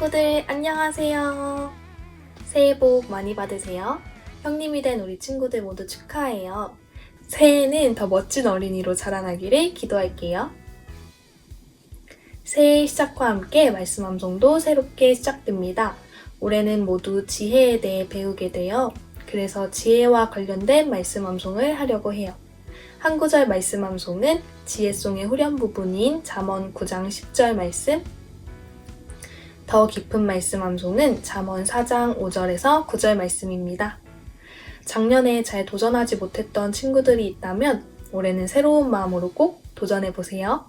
친구들 안녕하세요. 새해 복 많이 받으세요. 형님이 된 우리 친구들 모두 축하해요. 새해에는 더 멋진 어린이로 자라나기를 기도할게요. 새해 시작과 함께 말씀 암송도 새롭게 시작됩니다. 올해는 모두 지혜에 대해 배우게 돼요. 그래서 지혜와 관련된 말씀 암송을 하려고 해요. 한 구절 말씀 암송은 지혜송의 후렴 부분인 잠언 9장 10절 말씀, 더 깊은 말씀 암송은 잠언 4장 5절에서 9절 말씀입니다. 작년에 잘 도전하지 못했던 친구들이 있다면 올해는 새로운 마음으로 꼭 도전해 보세요.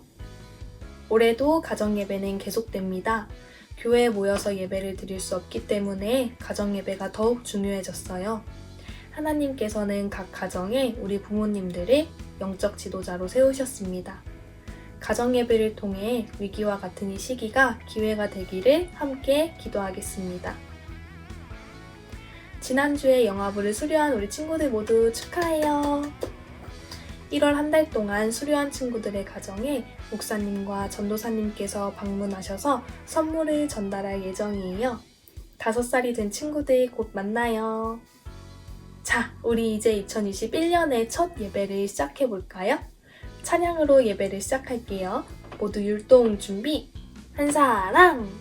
올해도 가정 예배는 계속됩니다. 교회에 모여서 예배를 드릴 수 없기 때문에 가정 예배가 더욱 중요해졌어요. 하나님께서는 각 가정에 우리 부모님들을 영적 지도자로 세우셨습니다. 가정 예배를 통해 위기와 같은 이 시기가 기회가 되기를 함께 기도하겠습니다. 지난주에 영화부를 수료한 우리 친구들 모두 축하해요. 1월 한 달 동안 수료한 친구들의 가정에 목사님과 전도사님께서 방문하셔서 선물을 전달할 예정이에요. 다섯 살이 된 친구들 곧 만나요. 자, 우리 이제 2021년의 첫 예배를 시작해 볼까요? 찬양으로 예배를 시작할게요. 모두 율동 준비. 한 사람.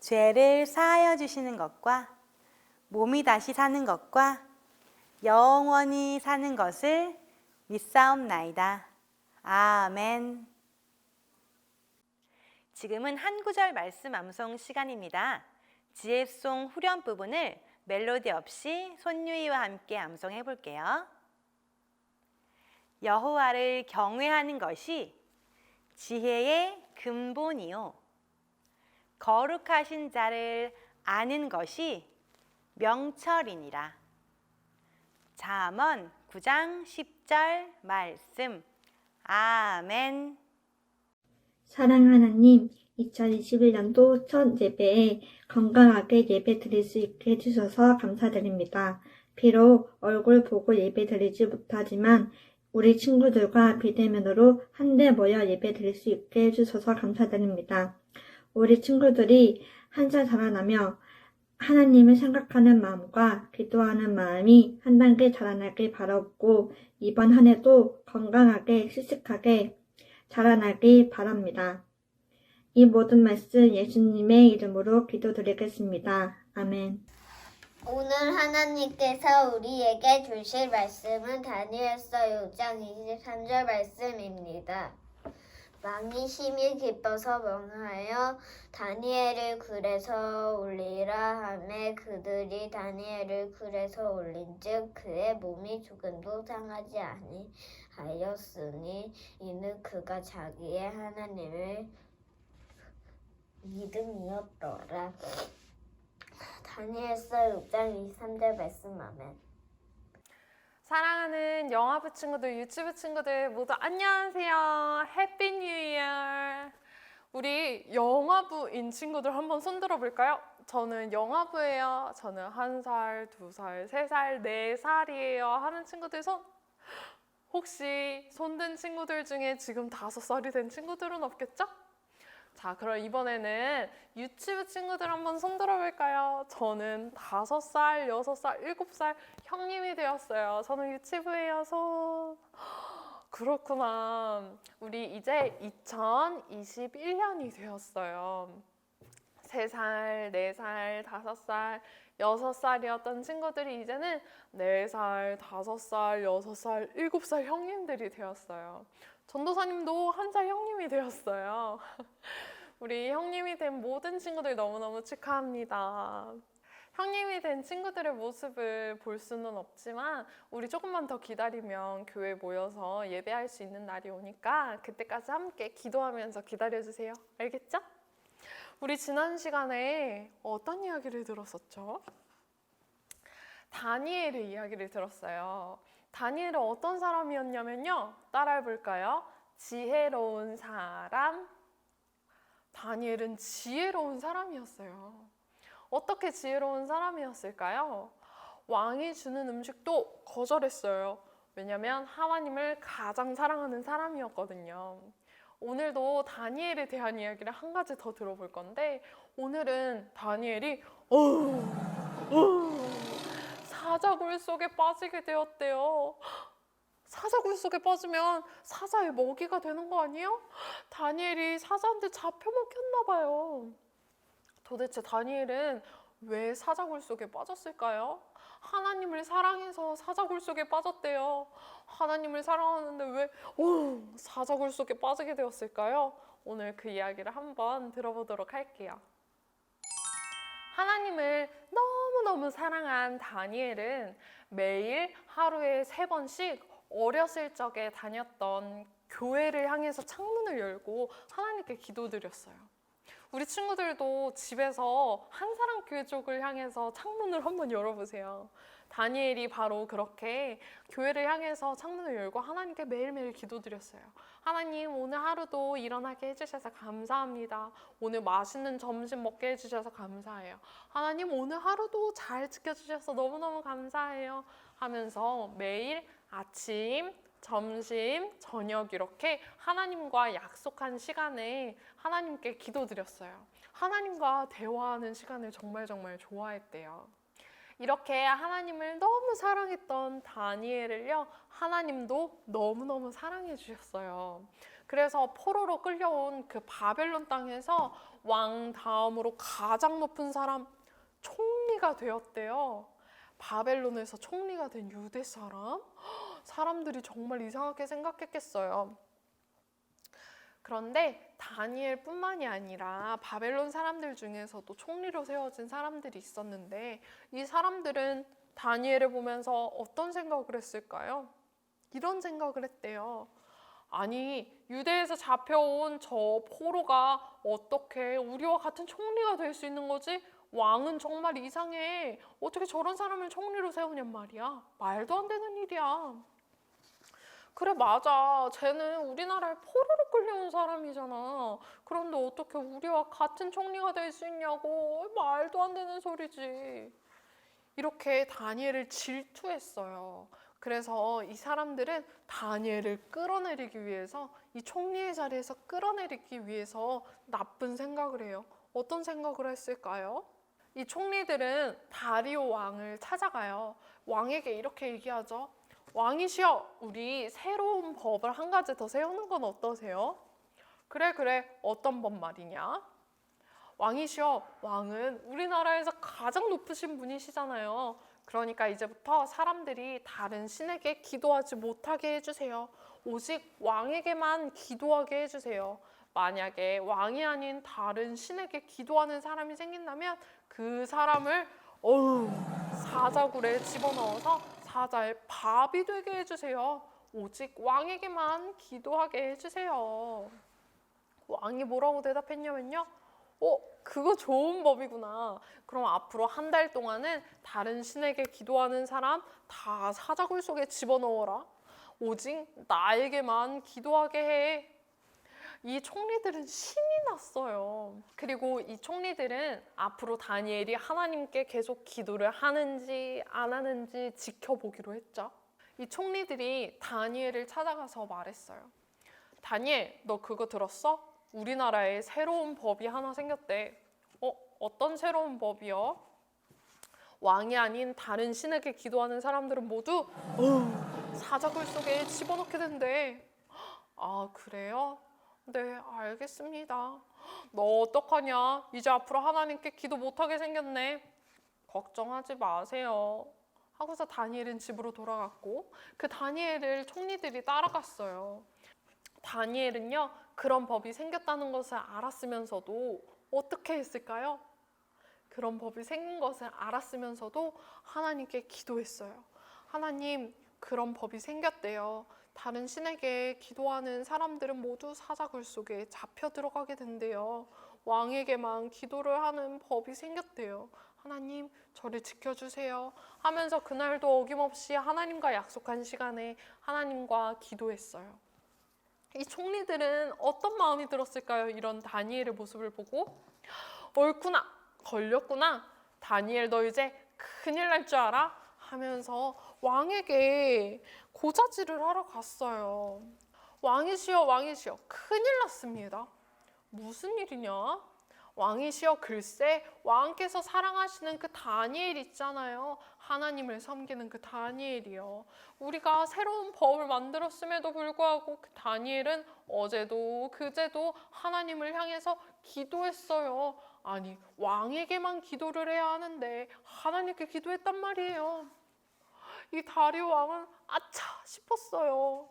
죄를 사하여 주시는 것과 몸이 다시 사는 것과 영원히 사는 것을 믿사옵나이다. 아멘. 지금은 한 구절 말씀 암송 시간입니다. 지혜송 후렴 부분을 멜로디 없이 손유이와 함께 암송해 볼게요. 여호와를 경외하는 것이 지혜의 근본이요. 거룩하신 자를 아는 것이 명철이니라. 잠언 9장 10절 말씀. 아멘. 사랑 하나님, 2021년도 첫 예배에 건강하게 예배 드릴 수 있게 해주셔서 감사드립니다. 비록 얼굴 보고 예배 드리지 못하지만 우리 친구들과 비대면으로 한데 모여 예배 드릴 수 있게 해주셔서 감사드립니다. 우리 친구들이 한살 자라나며 하나님을 생각하는 마음과 기도하는 마음이 한 단계 자라나길 바라고 이번 한 해도 건강하게 씩씩하게 자라나길 바랍니다. 이 모든 말씀 예수님의 이름으로 기도드리겠습니다. 아멘. 오늘 하나님께서 우리에게 주실 말씀은 다니엘서 6장 23절 말씀입니다. 왕이 심히 기뻐서 명하여 다니엘을 굴에서 올리라 하매 그들이 다니엘을 굴에서 올린즉 그의 몸이 조금도 상하지 아니하였으니 이는 그가 자기의 하나님을 믿음이었더라. 다니엘서 6장 23절 말씀 아멘. 사랑하는 영화부 친구들, 유치부 친구들 모두 안녕하세요. 해피 뉴 이어. 우리 영화부인 친구들 한번 손 들어볼까요? 저는 영화부예요. 저는 한 살, 두 살, 세 살, 네 살이에요. 하는 친구들 손. 혹시 손 든 친구들 중에 지금 다섯 살이 된 친구들은 없겠죠? 자, 그럼 이번에는 유치부 친구들 한번 손 들어볼까요? 저는 다섯 살, 여섯 살, 일곱 살 형님이 되었어요. 저는 유치부예요, 손. 그렇구나. 우리 이제 2021년이 되었어요. 세 살, 네 살, 다섯 살, 여섯 살이었던 친구들이 이제는 네 살, 다섯 살, 여섯 살, 일곱 살 형님들이 되었어요. 전도사님도 한 살 형님이 되었어요. 우리 형님이 된 모든 친구들 너무너무 축하합니다. 형님이 된 친구들의 모습을 볼 수는 없지만 우리 조금만 더 기다리면 교회 모여서 예배할 수 있는 날이 오니까 그때까지 함께 기도하면서 기다려주세요. 알겠죠? 우리 지난 시간에 어떤 이야기를 들었었죠? 다니엘의 이야기를 들었어요. 다니엘은 어떤 사람이었냐면요. 따라해 볼까요? 지혜로운 사람. 다니엘은 지혜로운 사람이었어요. 어떻게 지혜로운 사람이었을까요? 왕이 주는 음식도 거절했어요. 왜냐면 하나님을 가장 사랑하는 사람이었거든요. 오늘도 다니엘에 대한 이야기를 한 가지 더 들어볼 건데 오늘은 다니엘이 어우, 어우, 사자굴 속에 빠지게 되었대요. 사자굴 속에 빠지면 사자의 먹이가 되는 거 아니에요? 다니엘이 사자한테 잡혀 먹혔나 봐요. 도대체 다니엘은 왜 사자굴 속에 빠졌을까요? 하나님을 사랑해서 사자굴 속에 빠졌대요. 하나님을 사랑하는데 왜 오, 사자굴 속에 빠지게 되었을까요? 오늘 그 이야기를 한번 들어보도록 할게요. 하나님을 너무너무 사랑한 다니엘은 매일 하루에 세 번씩 어렸을 적에 다녔던 교회를 향해서 창문을 열고 하나님께 기도드렸어요. 우리 친구들도 집에서 한 사람 교회 쪽을 향해서 창문을 한번 열어보세요. 다니엘이 바로 그렇게 교회를 향해서 창문을 열고 하나님께 매일매일 기도드렸어요. 하나님, 오늘 하루도 일어나게 해주셔서 감사합니다. 오늘 맛있는 점심 먹게 해주셔서 감사해요. 하나님, 오늘 하루도 잘 지켜주셔서 너무너무 감사해요. 하면서 매일 아침, 점심, 저녁 이렇게 하나님과 약속한 시간에 하나님께 기도드렸어요. 하나님과 대화하는 시간을 정말 정말 좋아했대요. 이렇게 하나님을 너무 사랑했던 다니엘을요, 하나님도 너무너무 사랑해 주셨어요. 그래서 포로로 끌려온 그 바벨론 땅에서 왕 다음으로 가장 높은 사람, 총리가 되었대요. 바벨론에서 총리가 된 유대 사람? 사람들이 정말 이상하게 생각했겠어요. 그런데 다니엘뿐만이 아니라 바벨론 사람들 중에서도 총리로 세워진 사람들이 있었는데 이 사람들은 다니엘을 보면서 어떤 생각을 했을까요? 이런 생각을 했대요. 아니, 유대에서 잡혀온 저 포로가 어떻게 우리와 같은 총리가 될 수 있는 거지? 왕은 정말 이상해. 어떻게 저런 사람을 총리로 세우냔 말이야. 말도 안 되는 일이야. 그래, 맞아. 쟤는 우리나라에 포로로 끌려온 사람이잖아. 그런데 어떻게 우리와 같은 총리가 될 수 있냐고. 말도 안 되는 소리지. 이렇게 다니엘을 질투했어요. 그래서 이 사람들은 다니엘을 끌어내리기 위해서 이 총리의 자리에서 끌어내리기 위해서 나쁜 생각을 해요. 어떤 생각을 했을까요? 이 총리들은 다리오 왕을 찾아가요. 왕에게 이렇게 얘기하죠. 왕이시여, 우리 새로운 법을 한 가지 더 세우는 건 어떠세요? 그래, 그래. 어떤 법 말이냐? 왕이시여, 왕은 우리나라에서 가장 높으신 분이시잖아요. 그러니까 이제부터 사람들이 다른 신에게 기도하지 못하게 해주세요. 오직 왕에게만 기도하게 해주세요. 만약에 왕이 아닌 다른 신에게 기도하는 사람이 생긴다면 그 사람을 어우 사자굴에 집어넣어서 사자의 밥이 되게 해주세요. 오직 왕에게만 기도하게 해주세요. 왕이 뭐라고 대답했냐면요. 어, 그거 좋은 법이구나. 그럼 앞으로 한 달 동안은 다른 신에게 기도하는 사람 다 사자굴 속에 집어넣어라. 오직 나에게만 기도하게 해. 이 총리들은 신이 났어요. 그리고 이 총리들은 앞으로 다니엘이 하나님께 계속 기도를 하는지 안 하는지 지켜보기로 했죠. 이 총리들이 다니엘을 찾아가서 말했어요. 다니엘, 너 그거 들었어? 우리나라에 새로운 법이 하나 생겼대. 어, 어떤 새로운 법이요? 왕이 아닌 다른 신에게 기도하는 사람들은 모두 어, 사자굴 속에 집어넣게 된대. 아, 그래요? 네, 알겠습니다. 너 어떡하냐? 이제 앞으로 하나님께 기도 못하게 생겼네. 걱정하지 마세요. 하고서 다니엘은 집으로 돌아갔고 그 다니엘을 총리들이 따라갔어요. 다니엘은요 그런 법이 생겼다는 것을 알았으면서도 어떻게 했을까요? 그런 법이 생긴 것을 알았으면서도 하나님께 기도했어요. 하나님 그런 법이 생겼대요. 다른 신에게 기도하는 사람들은 모두 사자굴 속에 잡혀 들어가게 된대요. 왕에게만 기도를 하는 법이 생겼대요. 하나님, 저를 지켜주세요. 하면서 그날도 어김없이 하나님과 약속한 시간에 하나님과 기도했어요. 이 총리들은 어떤 마음이 들었을까요? 이런 다니엘의 모습을 보고 옳구나, 걸렸구나. 다니엘 너 이제 큰일 날 줄 알아? 하면서 왕에게 고자질을 하러 갔어요. 왕이시여, 왕이시여, 큰일 났습니다. 무슨 일이냐? 왕이시여, 글쎄, 왕께서 사랑하시는 그 다니엘 있잖아요. 하나님을 섬기는 그 다니엘이요. 우리가 새로운 법을 만들었음에도 불구하고 그 다니엘은 어제도 그제도 하나님을 향해서 기도했어요. 아니, 왕에게만 기도를 해야 하는데 하나님께 기도했단 말이에요. 이 다리오 왕은 아차 싶었어요.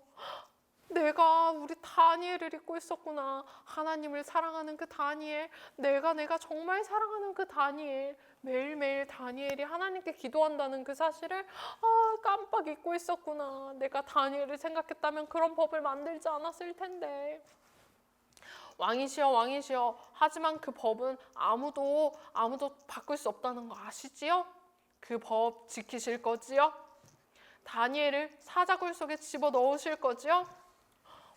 내가 우리 다니엘을 잊고 있었구나. 하나님을 사랑하는 그 다니엘. 내가 내가 정말 사랑하는 그 다니엘. 매일매일 다니엘이 하나님께 기도한다는 그 사실을 아, 깜빡 잊고 있었구나. 내가 다니엘을 생각했다면 그런 법을 만들지 않았을 텐데. 왕이시여 왕이시여 하지만 그 법은 아무도 아무도 바꿀 수 없다는 거 아시지요? 그 법 지키실 거지요? 다니엘을 사자굴 속에 집어 넣으실 거지요?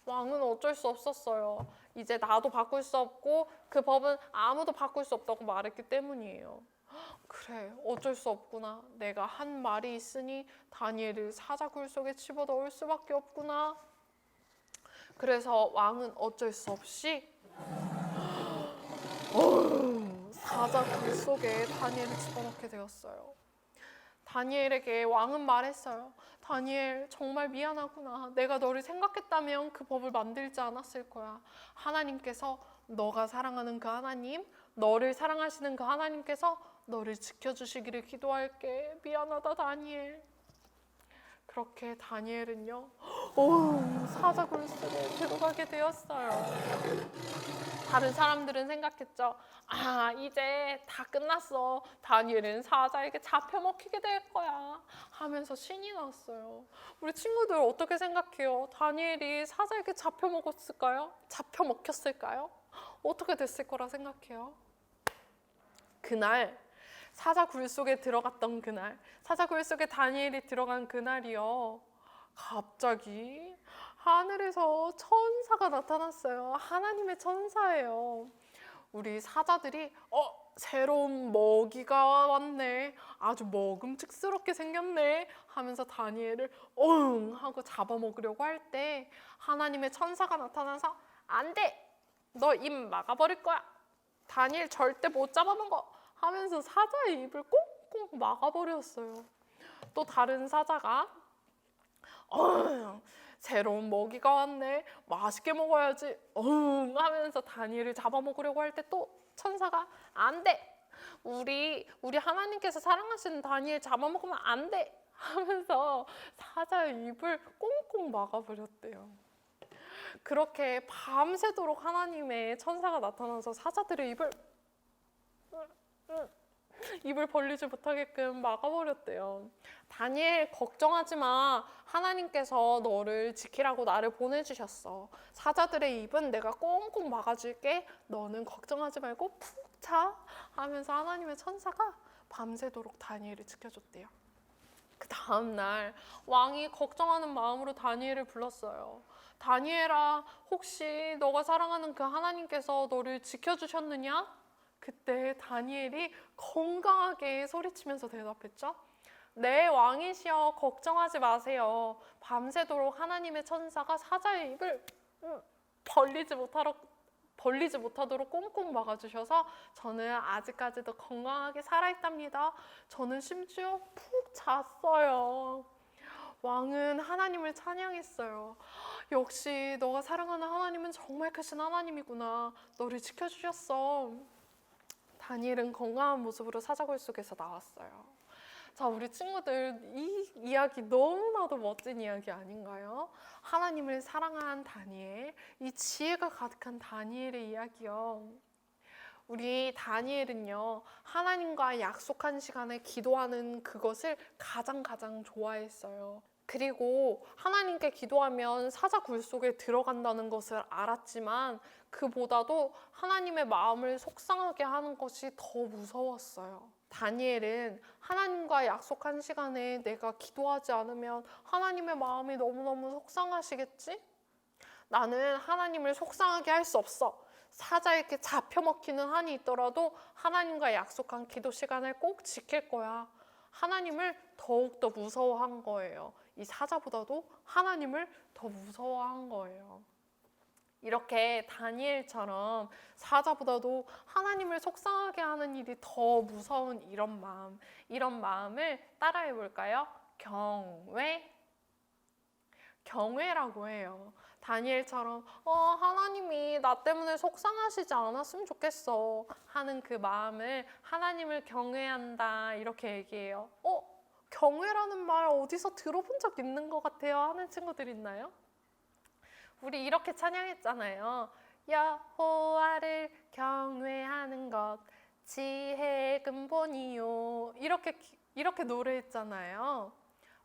왕은 어쩔 수 없었어요. 이제 나도 바꿀 수 없고 그 법은 아무도 바꿀 수 없다고 말했기 때문이에요. 그래, 어쩔 수 없구나. 내가 한 말이 있으니 다니엘을 사자굴 속에 집어 넣을 수밖에 없구나. 그래서 왕은 어쩔 수 없이 사자굴 속에 다니엘을 집어넣게 되었어요. 다니엘에게 왕은 말했어요. 다니엘 정말 미안하구나. 내가 너를 생각했다면 그 법을 만들지 않았을 거야. 하나님께서 너가 사랑하는 그 하나님, 너를 사랑하시는 그 하나님께서 너를 지켜주시기를 기도할게. 미안하다 다니엘. 그렇게 다니엘은요, 오, 사자굴 속에 들어가게 되었어요. 다른 사람들은 생각했죠. 아, 이제 다 끝났어. 다니엘은 사자에게 잡혀 먹히게 될 거야. 하면서 신이 났어요. 우리 친구들 어떻게 생각해요? 다니엘이 사자에게 잡혀 먹었을까요? 잡혀 먹혔을까요? 어떻게 됐을 거라 생각해요? 그날 사자 굴 속에 들어갔던 그날, 사자 굴 속에 다니엘이 들어간 그날이요. 갑자기 하늘에서 천사가 나타났어요. 하나님의 천사예요. 우리 사자들이 어 새로운 먹이가 왔네. 아주 먹음직스럽게 생겼네. 하면서 다니엘을 엉 하고 잡아먹으려고 할 때 하나님의 천사가 나타나서 안 돼. 너 입 막아버릴 거야. 다니엘 절대 못 잡아먹어. 하면서 사자의 입을 꽁꽁 막아버렸어요. 또 다른 사자가 어, 새로운 먹이가 왔네. 맛있게 먹어야지. 응 하면서 다니엘을 잡아먹으려고 할 때 또 천사가 안 돼. 우리 우리 하나님께서 사랑하시는 다니엘 잡아먹으면 안 돼. 하면서 사자의 입을 꽁꽁 막아버렸대요. 그렇게 밤새도록 하나님의 천사가 나타나서 사자들의 입을 입을 벌리지 못하게끔 막아버렸대요. 다니엘 걱정하지 마. 하나님께서 너를 지키라고 나를 보내주셨어. 사자들의 입은 내가 꽁꽁 막아줄게. 너는 걱정하지 말고 푹 자. 하면서 하나님의 천사가 밤새도록 다니엘을 지켜줬대요. 그 다음날 왕이 걱정하는 마음으로 다니엘을 불렀어요. 다니엘아, 혹시 너가 사랑하는 그 하나님께서 너를 지켜주셨느냐? 그때 다니엘이 건강하게 소리치면서 대답했죠. 네, 왕이시여, 걱정하지 마세요. 밤새도록 하나님의 천사가 사자의 입을 음, 벌리지 못하러 벌리지 못하도록 꽁꽁 막아주셔서 저는 아직까지도 건강하게 살아있답니다. 저는 심지어 푹 잤어요. 왕은 하나님을 찬양했어요. 역시 너가 사랑하는 하나님은 정말 크신 하나님이구나. 너를 지켜주셨어. 다니엘은 건강한 모습으로 사자굴 속에서 나왔어요. 자, 우리 친구들 이 이야기 너무나도 멋진 이야기 아닌가요? 하나님을 사랑한 다니엘, 이 지혜가 가득한 다니엘의 이야기요. 우리 다니엘은요, 하나님과 약속한 시간에 기도하는 그것을 가장 가장 좋아했어요. 그리고 하나님께 기도하면 사자 굴 속에 들어간다는 것을 알았지만 그보다도 하나님의 마음을 속상하게 하는 것이 더 무서웠어요. 다니엘은 하나님과 약속한 시간에 내가 기도하지 않으면 하나님의 마음이 너무너무 속상하시겠지? 나는 하나님을 속상하게 할 수 없어. 사자에게 잡혀 먹히는 한이 있더라도 하나님과 약속한 기도 시간을 꼭 지킬 거야. 하나님을 더욱더 무서워한 거예요. 이 사자보다도 하나님을 더 무서워한 거예요. 이렇게 다니엘처럼 사자보다도 하나님을 속상하게 하는 일이 더 무서운 이런 마음, 이런 마음을 따라해 볼까요? 경외. 경외라고 해요. 다니엘처럼 어, 하나님이 나 때문에 속상하시지 않았으면 좋겠어 하는 그 마음을 하나님을 경외한다 이렇게 얘기해요. 어, 경외라는 말 어디서 들어본 적 있는 것 같아요 하는 친구들 있나요? 우리 이렇게 찬양했잖아요. 여호와를 경외하는 것 지혜의 근본이요. 이렇게 기- 이렇게 노래했잖아요.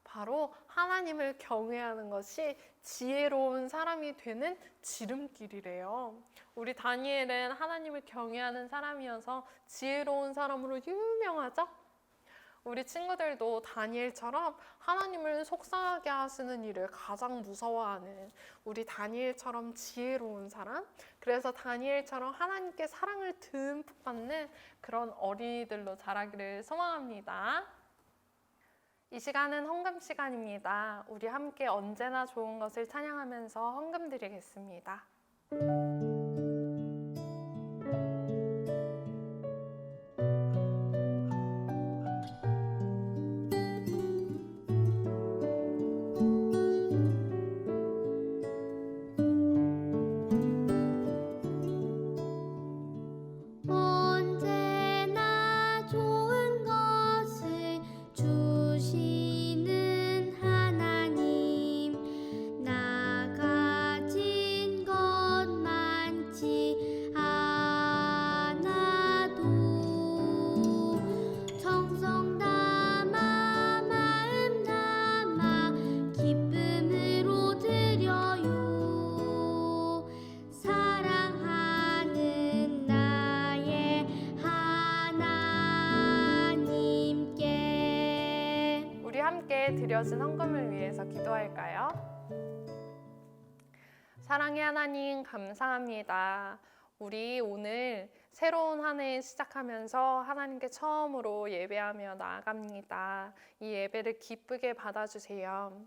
바로 하나님을 경외하는 것이 지혜로운 사람이 되는 지름길이래요. 우리 다니엘은 하나님을 경외하는 사람이어서 지혜로운 사람으로 유명하죠? 우리 친구들도 다니엘처럼 하나님을 속상하게 하시는 일을 가장 무서워하는 우리 다니엘처럼 지혜로운 사람, 그래서 다니엘처럼 하나님께 사랑을 듬뿍 받는 그런 어린이들로 자라기를 소망합니다. 이 시간은 헌금 시간입니다. 우리 함께 언제나 좋은 것을 찬양하면서 헌금 드리겠습니다. 함께 드려진 헌금을 위해서 기도할까요? 사랑의 하나님 감사합니다. 우리 오늘 새로운 한 해 시작하면서 하나님께 처음으로 예배하며 나아갑니다. 이 예배를 기쁘게 받아주세요.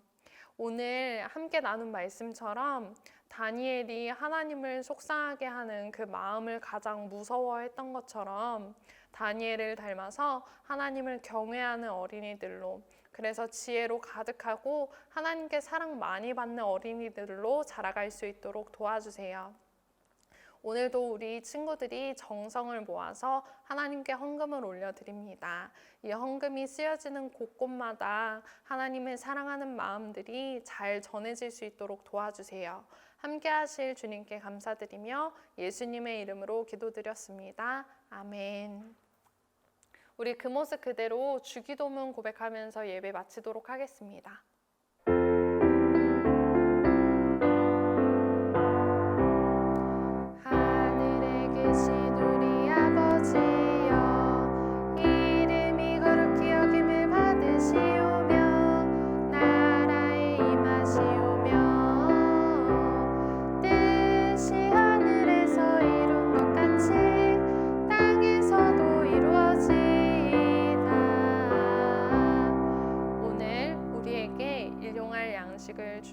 오늘 함께 나눈 말씀처럼 다니엘이 하나님을 속상하게 하는 그 마음을 가장 무서워했던 것처럼 다니엘을 닮아서 하나님을 경외하는 어린이들로 그래서 지혜로 가득하고 하나님께 사랑 많이 받는 어린이들로 자라갈 수 있도록 도와주세요. 오늘도 우리 친구들이 정성을 모아서 하나님께 헌금을 올려드립니다. 이 헌금이 쓰여지는 곳곳마다 하나님의 사랑하는 마음들이 잘 전해질 수 있도록 도와주세요. 함께 하실 주님께 감사드리며 예수님의 이름으로 기도드렸습니다. 아멘. 우리 그 모습 그대로 주기도문 고백하면서 예배 마치도록 하겠습니다.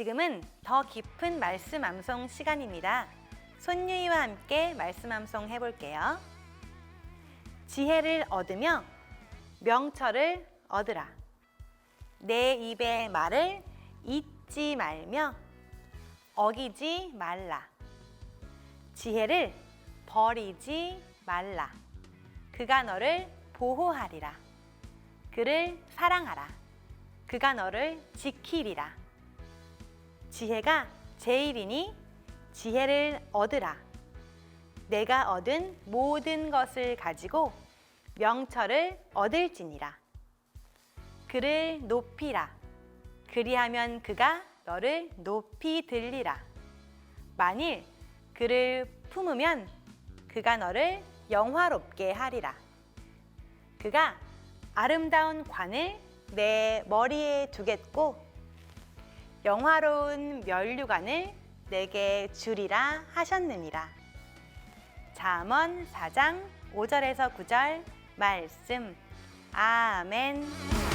지금은 더 깊은 말씀 암송 시간입니다. 손유이와 함께 말씀 암송 해볼게요. 지혜를 얻으며 명철을 얻으라. 내 입의 말을 잊지 말며 어기지 말라. 지혜를 버리지 말라. 그가 너를 보호하리라. 그를 사랑하라. 그가 너를 지키리라. 지혜가 제일이니 지혜를 얻으라. 내가 얻은 모든 것을 가지고 명철을 얻을지니라. 그를 높이라. 그리하면 그가 너를 높이 들리라. 만일 그를 품으면 그가 너를 영화롭게 하리라. 그가 아름다운 관을 내 머리에 두겠고 영화로운 면류관을 내게 주리라 하셨느니라. 잠언 4장 5절에서 9절 말씀. 아멘.